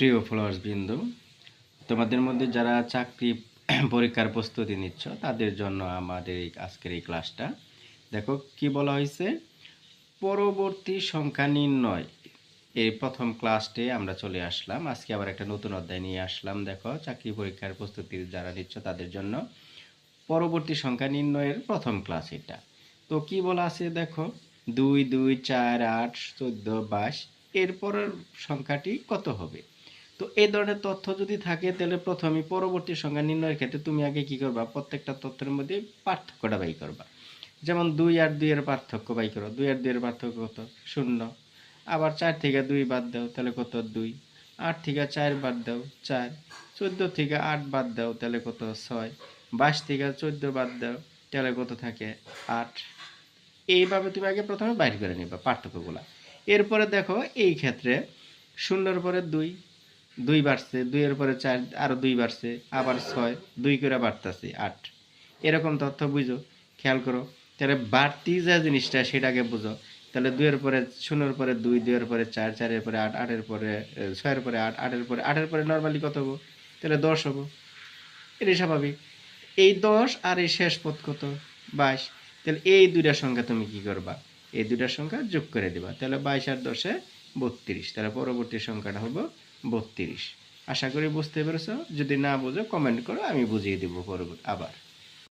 প্রিয় ফলোয়ার্স বিন্দু তোমাদের মধ্যে যারা চাকরি পরীক্ষার প্রস্তুতি নিচ্ছ, তাদের জন্য আমাদের এই আজকের এই ক্লাসটা দেখো কি বলা হয়েছে? পরবর্তী সংখ্যা নির্ণয়। এই প্রথম ক্লাসটে আমরা চলে আসলাম। আজকে আবার একটা নতুন অধ্যায় নিয়ে আসলাম। দেখো, চাকরি পরীক্ষার প্রস্তুতি যারা নিচ্ছ, তাদের জন্য পরবর্তী সংখ্যা নির্ণয়ের প্রথম ক্লাস এটা। তো কি বলা আছে দেখো? দুই দুই, চার, আট, চোদ্দ, বাইশ, এরপরের সংখ্যাটি কত হবে? তো এই ধরনের তথ্য যদি থাকে, তাহলে প্রথমে পরবর্তী সংখ্যা নির্ণয়ের ক্ষেত্রে তুমি আগে কি করবা? প্রত্যেকটা তথ্যের মধ্যে পার্থক্যটা বাই করবা। যেমন দুই আর দুইয়ের পার্থক্য বাই করো। দুই আর দুইয়ের পার্থক্য কত? শূন্য। আবার চার থেকে দুই বাদ দাও, তাহলে কত? দুই। আট থেকে চার বাদ দাও, চার। চোদ্দ থেকে আট বাদ দাও, তাহলে কত? ছয়। বাইশ থেকে চোদ্দ বাদ দাও, তাহলে কত থাকে? আট। এইভাবে তুমি আগে প্রথমে বাইর করে নিবা পার্থক্যগুলা। এরপরে দেখো, এই ক্ষেত্রে শূন্যর পরে দুই দুই বাড়ছে, দুইয়ের পরে চার আরও দুই বাড়ছে, আবার ছয়, দুই করে বাড়তেছে, আট। এরকম তথ্য বুঝো, খেয়াল করো। তাহলে বাড়তি যে জিনিসটা সেটাকে বুঝো। তাহলে দুইয়ের পরে শূন্যের পরে দুই, দুইয়ের পরে চার, চারের পরে আট, আটের পরে ছয়ের পরে আট, আটের পরে আটের পরে নর্মালি কত হব? তাহলে দশ হব। এটাই স্বাভাবিক। এই দশ আর এই শেষ পদ কত? বাইশ। তাহলে এই দুইটা সংখ্যা তুমি কি করবা? এই দুইটা সংখ্যা যোগ করে দিবা। তাহলে বাইশ আর দশে বত্রিশ। তাহলে পরবর্তী সংখ্যাটা হব বত্রিশ। আশা করি বুঝতে পেরেছ। যদি না বুঝো কমেন্ট করো, আমি বুঝিয়ে দেবো পরবর্তী আবার।